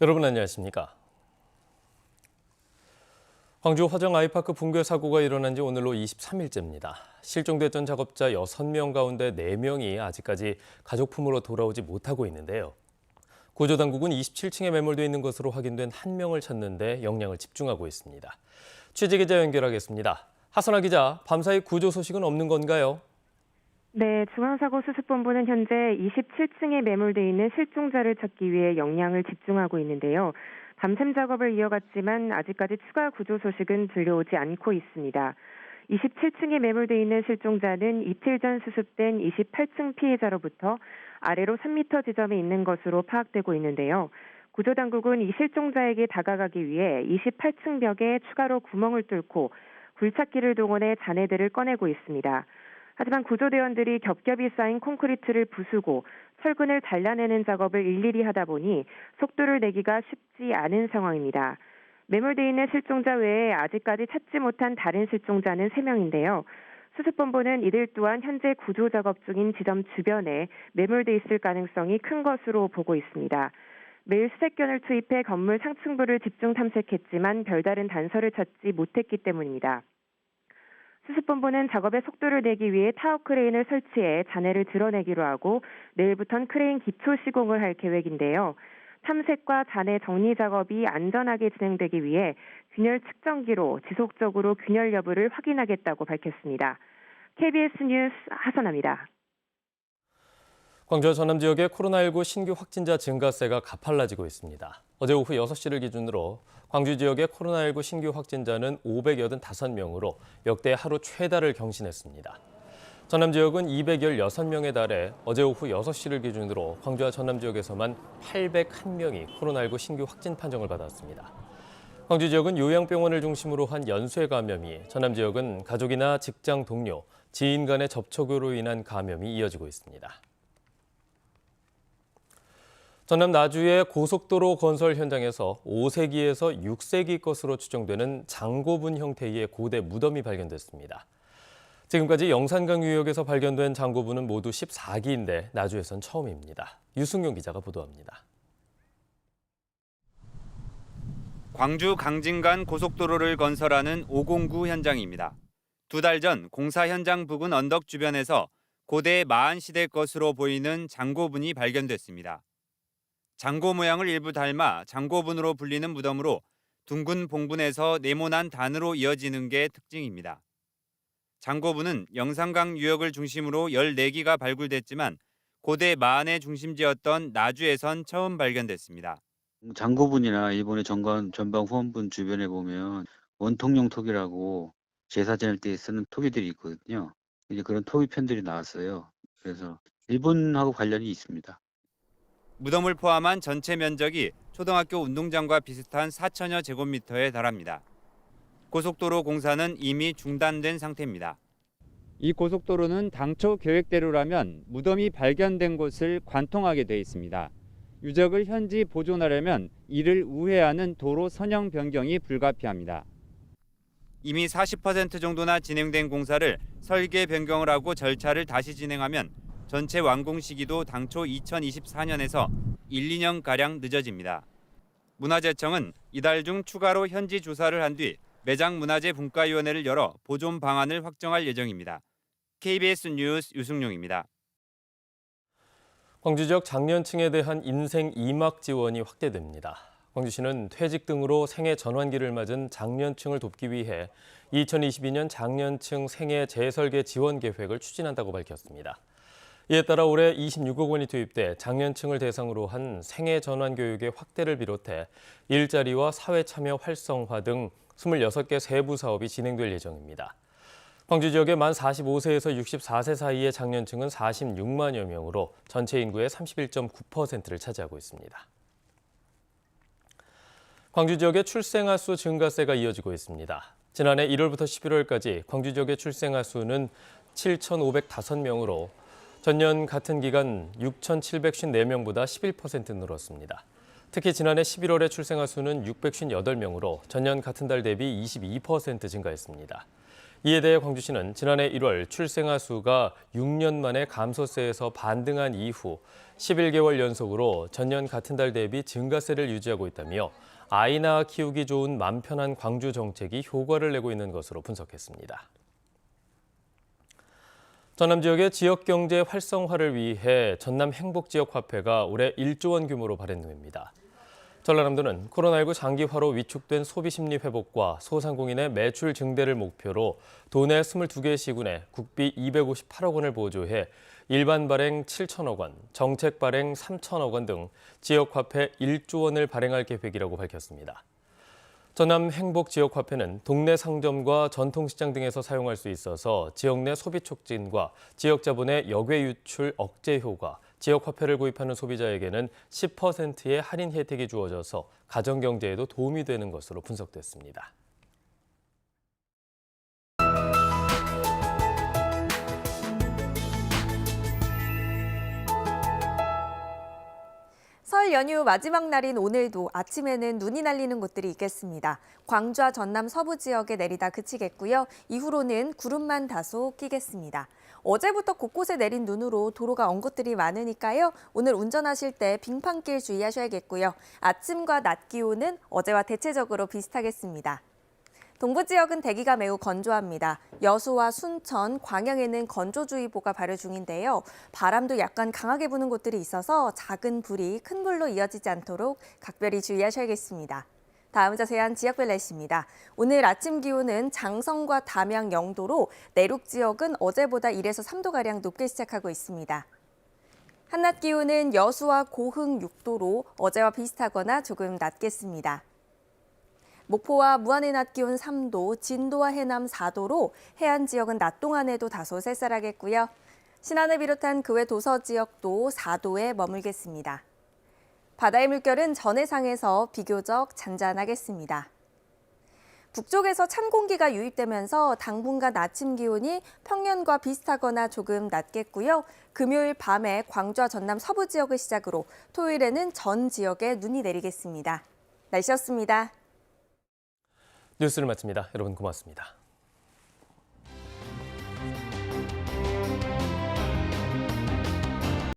여러분 안녕하십니까? 광주 화정 아이파크 붕괴 사고가 일어난 지 오늘로 23일째입니다. 실종됐던 작업자 6명 가운데 4명이 아직까지 가족품으로 돌아오지 못하고 있는데요. 구조당국은 27층에 매몰돼 있는 것으로 확인된 한 명을 찾는데 역량을 집중하고 있습니다. 취재기자 연결하겠습니다. 하선아 기자, 밤사이 구조 소식은 없는 건가요? 네, 중앙사고 수습본부는 현재 27층에 매몰돼 있는 실종자를 찾기 위해 역량을 집중하고 있는데요. 밤샘 작업을 이어갔지만 아직까지 추가 구조 소식은 들려오지 않고 있습니다. 27층에 매몰돼 있는 실종자는 이틀 전 수습된 28층 피해자로부터 아래로 3m 지점에 있는 것으로 파악되고 있는데요. 구조당국은 이 실종자에게 다가가기 위해 28층 벽에 추가로 구멍을 뚫고 굴착기를 동원해 잔해들을 꺼내고 있습니다. 하지만 구조대원들이 겹겹이 쌓인 콘크리트를 부수고 철근을 잘라내는 작업을 일일이 하다 보니 속도를 내기가 쉽지 않은 상황입니다. 매몰돼 있는 실종자 외에 아직까지 찾지 못한 다른 실종자는 3명인데요. 수습본부는 이들 또한 현재 구조 작업 중인 지점 주변에 매몰돼 있을 가능성이 큰 것으로 보고 있습니다. 매일 수색견을 투입해 건물 상층부를 집중 탐색했지만 별다른 단서를 찾지 못했기 때문입니다. 수습본부는 작업의 속도를 내기 위해 타워 크레인을 설치해 잔해를 드러내기로 하고 내일부터는 크레인 기초 시공을 할 계획인데요. 탐색과 잔해 정리 작업이 안전하게 진행되기 위해 균열 측정기로 지속적으로 균열 여부를 확인하겠다고 밝혔습니다. KBS 뉴스 하선아입니다. 광주 전남 지역의 코로나19 신규 확진자 증가세가 가팔라지고 있습니다. 어제 오후 6시를 기준으로 광주 지역의 코로나19 신규 확진자는 585명으로 역대 하루 최다를 경신했습니다. 전남 지역은 216명에 달해 어제 오후 6시를 기준으로 광주와 전남 지역에서만 801명이 코로나19 신규 확진 판정을 받았습니다. 광주 지역은 요양병원을 중심으로 한 연쇄 감염이, 전남 지역은 가족이나 직장 동료, 지인 간의 접촉으로 인한 감염이 이어지고 있습니다. 전남 나주의 고속도로 건설 현장에서 5세기에서 6세기 것으로 추정되는 장고분 형태의 고대 무덤이 발견됐습니다. 지금까지 영산강 유역에서 발견된 장고분은 모두 14기인데 나주에선 처음입니다. 유승용 기자가 보도합니다. 광주 강진간 고속도로를 건설하는 509 현장입니다. 두 달 전 공사 현장 부근 언덕 주변에서 고대 마한 시대 것으로 보이는 장고분이 발견됐습니다. 장고 모양을 일부 닮아 장고분으로 불리는 무덤으로 둥근 봉분에서 네모난 단으로 이어지는 게 특징입니다. 장고분은 영산강 유역을 중심으로 14기가 발굴됐지만 고대 마한의 중심지였던 나주에선 처음 발견됐습니다. 장고분이나 일본의 전관 전방 후원분 주변에 보면 원통용 토기라고 제사 지낼 때 쓰는 토기들이 있거든요. 이제 그런 토기 편들이 나왔어요. 그래서 일본하고 관련이 있습니다. 무덤을 포함한 전체 면적이 초등학교 운동장과 비슷한 4천여 제곱미터에 달합니다. 고속도로 공사는 이미 중단된 상태입니다. 이 고속도로는 당초 계획대로라면 무덤이 발견된 곳을 관통하게 돼 있습니다. 유적을 현지 보존하려면 이를 우회하는 도로 선형 변경이 불가피합니다. 이미 40% 정도나 진행된 공사를 설계 변경을 하고 절차를 다시 진행하면 전체 완공 시기도 당초 2024년에서 1, 2년 가량 늦어집니다. 문화재청은 이달 중 추가로 현지 조사를 한 뒤 매장 문화재 분과위원회를 열어 보존 방안을 확정할 예정입니다. KBS 뉴스 유승용입니다. 광주 지역 장년층에 대한 인생 2막 지원이 확대됩니다. 광주시는 퇴직 등으로 생애 전환기를 맞은 장년층을 돕기 위해 2022년 장년층 생애 재설계 지원 계획을 추진한다고 밝혔습니다. 이에 따라 올해 26억 원이 투입돼 장년층을 대상으로 한 생애 전환 교육의 확대를 비롯해 일자리와 사회 참여 활성화 등 26개 세부 사업이 진행될 예정입니다. 광주 지역의 만 45세에서 64세 사이의 장년층은 46만여 명으로 전체 인구의 31.9%를 차지하고 있습니다. 광주 지역의 출생아 수 증가세가 이어지고 있습니다. 지난해 1월부터 11월까지 광주 지역의 출생아 수는 7,505명으로 전년 같은 기간 6,754명보다 11% 늘었습니다. 특히 지난해 11월의 출생아 수는 658명으로 전년 같은 달 대비 22% 증가했습니다. 이에 대해 광주시는 지난해 1월 출생아 수가 6년 만에 감소세에서 반등한 이후 11개월 연속으로 전년 같은 달 대비 증가세를 유지하고 있다며 아이나 키우기 좋은 맘 편한 광주 정책이 효과를 내고 있는 것으로 분석했습니다. 전남 지역의 지역 경제 활성화를 위해 전남 행복지역화폐가 올해 1조 원 규모로 발행됩니다. 전라남도는 코로나19 장기화로 위축된 소비 심리 회복과 소상공인의 매출 증대를 목표로 도내 22개 시군에 국비 258억 원을 보조해 일반 발행 7천억 원, 정책 발행 3천억 원 등 지역 화폐 1조 원을 발행할 계획이라고 밝혔습니다. 전남 행복 지역 화폐는 동네 상점과 전통시장 등에서 사용할 수 있어서 지역 내 소비 촉진과 지역 자본의 역외 유출 억제 효과, 지역 화폐를 구입하는 소비자에게는 10%의 할인 혜택이 주어져서 가정 경제에도 도움이 되는 것으로 분석됐습니다. 설 연휴 마지막 날인 오늘도 아침에는 눈이 날리는 곳들이 있겠습니다. 광주와 전남 서부 지역에 내리다 그치겠고요. 이후로는 구름만 다소 끼겠습니다. 어제부터 곳곳에 내린 눈으로 도로가 언 곳들이 많으니까요. 오늘 운전하실 때 빙판길 주의하셔야겠고요. 아침과 낮 기온은 어제와 대체적으로 비슷하겠습니다. 동부 지역은 대기가 매우 건조합니다. 여수와 순천, 광양에는 건조주의보가 발효 중인데요. 바람도 약간 강하게 부는 곳들이 있어서 작은 불이 큰 불로 이어지지 않도록 각별히 주의하셔야겠습니다. 다음 자세한 지역별 날씨입니다. 오늘 아침 기온은 장성과 담양 0도로 내륙 지역은 어제보다 1에서 3도가량 높게 시작하고 있습니다. 한낮 기온은 여수와 고흥 6도로 어제와 비슷하거나 조금 낮겠습니다. 목포와 무안의 낮 기온 3도, 진도와 해남 4도로 해안 지역은 낮 동안에도 다소 쌀쌀하겠고요. 신안을 비롯한 그 외 도서 지역도 4도에 머물겠습니다. 바다의 물결은 전해상에서 비교적 잔잔하겠습니다. 북쪽에서 찬 공기가 유입되면서 당분간 아침 기온이 평년과 비슷하거나 조금 낮겠고요. 금요일 밤에 광주와 전남 서부 지역을 시작으로 토요일에는 전 지역에 눈이 내리겠습니다. 날씨였습니다. 뉴스를 마칩니다. 여러분 고맙습니다.